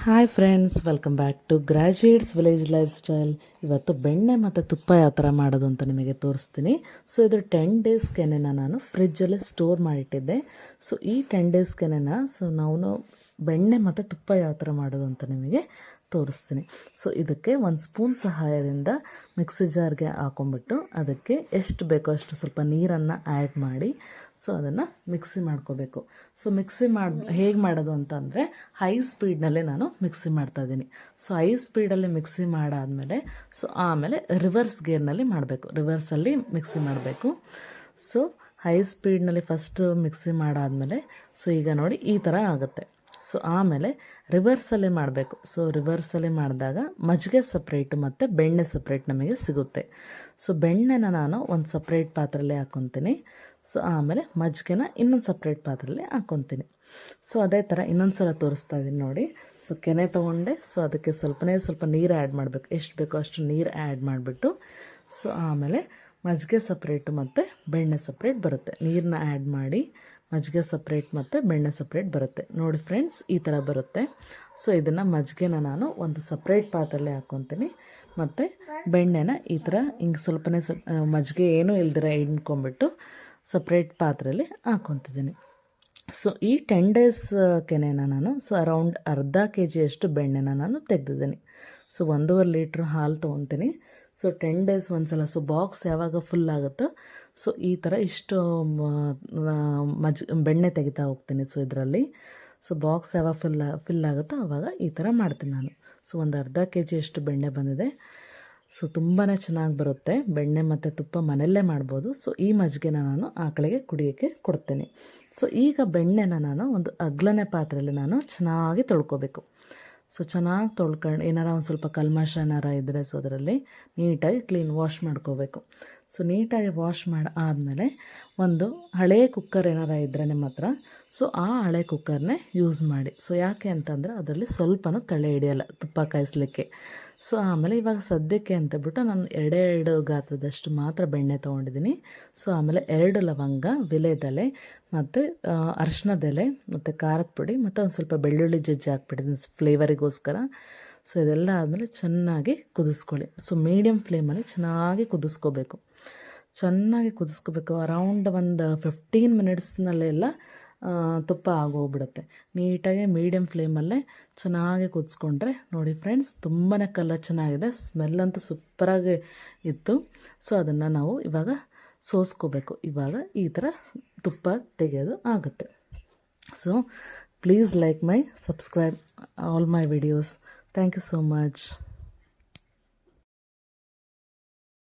Hi friends welcome back to graduates village life style ಇವತ್ತು ಬೆಣ್ಣೆ ಮತ್ತು ತುಪ್ಪ ಯಾವ ಥರ ಮಾಡೋದು ಅಂತ ನಿಮಗೆ ತೋರಿಸ್ತೀನಿ. ಸೊ ಇದು ಟೆನ್ ಡೇಸ್ ಕೆನೆನ ನಾನು ಫ್ರಿಜ್ಜಲ್ಲೇ ಸ್ಟೋರ್ ಮಾಡಿಟ್ಟಿದ್ದೆ. ಸೊ ಈ ಟೆನ್ ಡೇಸ್ ಕೆನೆನ ಸೊ ನಾವು ಬೆಣ್ಣೆ ಮತ್ತು ತುಪ್ಪ ಯಾವ ಥರ ಮಾಡೋದು ಅಂತ ನಿಮಗೆ ತೋರಿಸ್ತೀನಿ. ಸೊ ಇದಕ್ಕೆ ಒಂದು ಸ್ಪೂನ್ ಸಹಾಯದಿಂದ ಮಿಕ್ಸಿ ಜಾರ್ಗೆ ಹಾಕೊಂಬಿಟ್ಟು ಅದಕ್ಕೆ ಎಷ್ಟು ಬೇಕೋ ಅಷ್ಟು ಸ್ವಲ್ಪ ನೀರನ್ನು ಆ್ಯಡ್ ಮಾಡಿ, ಸೊ, ಅದನ್ನು ಮಿಕ್ಸಿ ಮಾಡ್ಕೋಬೇಕು. ಸೊ ಮಿಕ್ಸಿ ಮಾಡಿ, ಹೇಗೆ ಮಾಡೋದು ಅಂತಂದರೆ ಹೈ ಸ್ಪೀಡ್ನಲ್ಲೇ ನಾನು ಮಿಕ್ಸಿ ಮಾಡ್ತಾಯಿದ್ದೀನಿ ಸೊ ಹೈ ಸ್ಪೀಡಲ್ಲಿ ಮಿಕ್ಸಿ ಮಾಡಾದಮೇಲೆ, ಸೊ, ಆಮೇಲೆ ರಿವರ್ಸ್ ಗೇರ್ನಲ್ಲಿ ಮಾಡಬೇಕು. ರಿವರ್ಸಲ್ಲಿ ಮಿಕ್ಸಿ ಮಾಡಬೇಕು. ಸೊ ಹೈ ಸ್ಪೀಡ್ನಲ್ಲಿ ಫಸ್ಟು ಮಿಕ್ಸಿ ಮಾಡಾದಮೇಲೆ, ಸೊ, ಈಗ ನೋಡಿ ಈ ಥರ ಆಗುತ್ತೆ. ಸೊ ಆಮೇಲೆ ರಿವರ್ಸಲ್ಲೇ ಮಾಡಬೇಕು. ಸೊ ರಿವರ್ಸಲ್ಲೇ ಮಾಡಿದಾಗ ಮಜ್ಜಿಗೆ ಸಪ್ರೇಟು ಮತ್ತು ಬೆಣ್ಣೆ ಸಪ್ರೇಟ್ ನಮಗೆ ಸಿಗುತ್ತೆ. ಸೊ ಬೆಣ್ಣೆನ ನಾನು ಒಂದು ಸಪ್ರೇಟ್ ಪಾತ್ರೆಯಲ್ಲೇ ಹಾಕ್ಕೊತೀನಿ ಸೊ ಆಮೇಲೆ ಮಜ್ಜಿಗೆನ ಇನ್ನೊಂದು ಸಪ್ರೇಟ್ ಪಾತ್ರೆಯಲ್ಲಿ ಹಾಕ್ಕೊತೀನಿ ಸೊ ಅದೇ ಥರ ಇನ್ನೊಂದು ಸಲ ತೋರಿಸ್ತಾ ಇದ್ದೀನಿ ನೋಡಿ. ಸೊ ಕೆನೆ ತೊಗೊಂಡೆ. ಸೊ ಅದಕ್ಕೆ ಸ್ವಲ್ಪನೇ ಸ್ವಲ್ಪ ನೀರು ಆ್ಯಡ್ ಮಾಡಬೇಕು. ಎಷ್ಟು ಬೇಕೋ ಅಷ್ಟು ನೀರು ಆ್ಯಡ್ ಮಾಡಿಬಿಟ್ಟು. ಸೊ ಆಮೇಲೆ ಮಜ್ಜಿಗೆ ಸಪ್ರೇಟು ಮತ್ತು ಬೆಣ್ಣೆ ಸಪ್ರೇಟ್ ಬರುತ್ತೆ. ನೀರನ್ನ ಆ್ಯಡ್ ಮಾಡಿ ಮಜ್ಜಿಗೆ ಸಪ್ರೇಟ್ ಮತ್ತು ಬೆಣ್ಣೆ ಸಪ್ರೇಟ್ ಬರುತ್ತೆ. ನೋಡಿ ಫ್ರೆಂಡ್ಸ್ ಈ ಥರ ಬರುತ್ತೆ. ಸೊ ಇದನ್ನು ಮಜ್ಜಿಗೆನ ನಾನು ಒಂದು ಸಪ್ರೇಟ್ ಪಾತ್ರಲ್ಲೇ ಹಾಕ್ಕೊತೀನಿ ಮತ್ತು ಬೆಣ್ಣೆನ ಈ ಥರ ಹಿಂಗೆ ಸ್ವಲ್ಪನೇ ಮಜ್ಜಿಗೆ ಏನೂ ಇಲ್ದಿರ ಹಿಂಡ್ಕೊಂಬಿಟ್ಟು ಸಪ್ರೇಟ್ ಪಾತ್ರೆಯಲ್ಲಿ ಹಾಕ್ಕೊತಿದ್ದೀನಿ ಸೊ ಈ ಟೆನ್ ಡೇಸ್ ಕೆನೆನ ನಾನು ಸೊ ಅರೌಂಡ್ ಅರ್ಧ ಕೆ ಜಿಯಷ್ಟು ಬೆಣ್ಣೆನ ನಾನು ತೆಗೆದಿದ್ದೀನಿ. ಸೊ ಒಂದೂವರೆ ಲೀಟ್ರ್ ಹಾಲು ತೊಗೊತೀನಿ. ಸೊ ಟೆನ್ ಡೇಸ್ ಒಂದ್ಸಲ. ಸೊ ಬಾಕ್ಸ್ ಯಾವಾಗ ಫುಲ್ ಆಗುತ್ತೋ ಸೊ ಈ ಥರ ಇಷ್ಟು ಮಜ್, ಬೆಣ್ಣೆ ತೆಗಿತಾ ಹೋಗ್ತೀನಿ ಸೊ ಇದರಲ್ಲಿ. ಸೊ ಬಾಕ್ಸ್ ಯಾವಾಗ ಫುಲ್ ಫಿಲ್ ಆಗುತ್ತೋ ಆವಾಗ ಈ ಥರ ಮಾಡ್ತೀನಿ ನಾನು. ಸೊ ಒಂದು ಅರ್ಧ ಕೆ ಜಿಯಷ್ಟು ಬೆಣ್ಣೆ ಬಂದಿದೆ. ಸೊ ತುಂಬಾ ಚೆನ್ನಾಗಿ ಬರುತ್ತೆ. ಬೆಣ್ಣೆ ಮತ್ತು ತುಪ್ಪ ಮನೆಯಲ್ಲೇ ಮಾಡ್ಬೋದು. ಸೊ ಈ ಮಜ್ಜಿಗೆನ ನಾನು ಆಕಳಿಗೆ ಕುಡಿಯೋಕ್ಕೆ ಕೊಡ್ತೇನೆ. ಸೊ ಈಗ ಬೆಣ್ಣೆನ ನಾನು ಒಂದು ಅಗ್ಲನೆ ಪಾತ್ರೆಯಲ್ಲಿ ನಾನು ಚೆನ್ನಾಗಿ ತೊಳ್ಕೊಬೇಕು. ಸೊ ಚೆನ್ನಾಗಿ ತೊಳ್ಕೊಂಡು ಏನಾರ ಒಂದು ಸ್ವಲ್ಪ ಕಲ್ಮಶ ಏನಾರ ಇದ್ದರೆ ಸೊ ಅದರಲ್ಲಿ ನೀಟಾಗಿ ಕ್ಲೀನ್ ವಾಶ್ ಮಾಡ್ಕೋಬೇಕು. ಸೊ ನೀಟಾಗಿ ವಾಶ್ ಮಾಡಿ, ಆದಮೇಲೆ ಒಂದು ಹಳೆ ಕುಕ್ಕರ್ ಏನಾರ ಇದ್ದರೆ ನಿಮ್ಮ ಹತ್ರ. ಸೊ ಆ ಹಳೆ ಕುಕ್ಕರ್ನೇ ಯೂಸ್ ಮಾಡಿ. ಸೊ ಯಾಕೆ ಅಂತಂದರೆ ಅದರಲ್ಲಿ ಸ್ವಲ್ಪನೂ ತಳೆ ಹಿಡಿಯಲ್ಲ, ತುಪ್ಪ ಕಾಯಿಸ್ಲಿಕ್ಕೆ. ಸೊ ಆಮೇಲೆ ಇವಾಗ ಸದ್ಯಕ್ಕೆ ಅಂತಬಿಟ್ಟು ನಾನು ಎರಡೆರಡು ಗಾತ್ರದಷ್ಟು ಮಾತ್ರ ಬೆಣ್ಣೆ ತೊಗೊಂಡಿದ್ದೀನಿ. ಸೊ ಆಮೇಲೆ ಎರಡು ಲವಂಗ ವಿಲೆದೆಲೆ ಮತ್ತು ಅರಿಶಿನದೆಲೆ ಮತ್ತು ಖಾರದ ಪುಡಿ, ಮತ್ತು ಒಂದು ಸ್ವಲ್ಪ ಬೆಳ್ಳುಳ್ಳಿ ಜಜ್ಜಿ ಹಾಕ್ಬಿಟ್ಟಿದ್ದೀನಿ. ಫ್ಲೇವರಿಗೋಸ್ಕರ ಸೊ ಇದೆಲ್ಲ ಆದಮೇಲೆ ಚೆನ್ನಾಗಿ ಕುದಿಸ್ಕೊಳ್ಳಿ. ಸೊ ಮೀಡಿಯಮ್ ಫ್ಲೇಮಲ್ಲಿ ಚೆನ್ನಾಗಿ ಕುದಿಸ್ಕೋಬೇಕು. ಚೆನ್ನಾಗಿ ಕುದಿಸ್ಕೋಬೇಕು. ಅರೌಂಡ್ ಒಂದು ಫಿಫ್ಟೀನ್ ಮಿನಿಟ್ಸ್ನಲ್ಲೆಲ್ಲ ತುಪ್ಪ ಆಗೋಗ್ಬಿಡುತ್ತೆ. ನೀಟಾಗಿ ಮೀಡಿಯಮ್ ಫ್ಲೇಮಲ್ಲೇ ಚೆನ್ನಾಗಿ ಕುದಿಸ್ಕೊಂಡ್ರೆ, ನೋಡಿ ಫ್ರೆಂಡ್ಸ್ ತುಂಬಾ ಕಲರ್ ಚೆನ್ನಾಗಿದೆ. ಸ್ಮೆಲ್ ಅಂತೂ ಸೂಪರಾಗಿ ಇತ್ತು. ಸೊ ಅದನ್ನು ನಾವು ಇವಾಗ ಸೋಸ್ಕೋಬೇಕು. ಇವಾಗ ಈ ಥರ ತುಪ್ಪ ತೆಗೆಯೋದು ಆಗುತ್ತೆ. So please like my subscribe all my videos Thank you so much.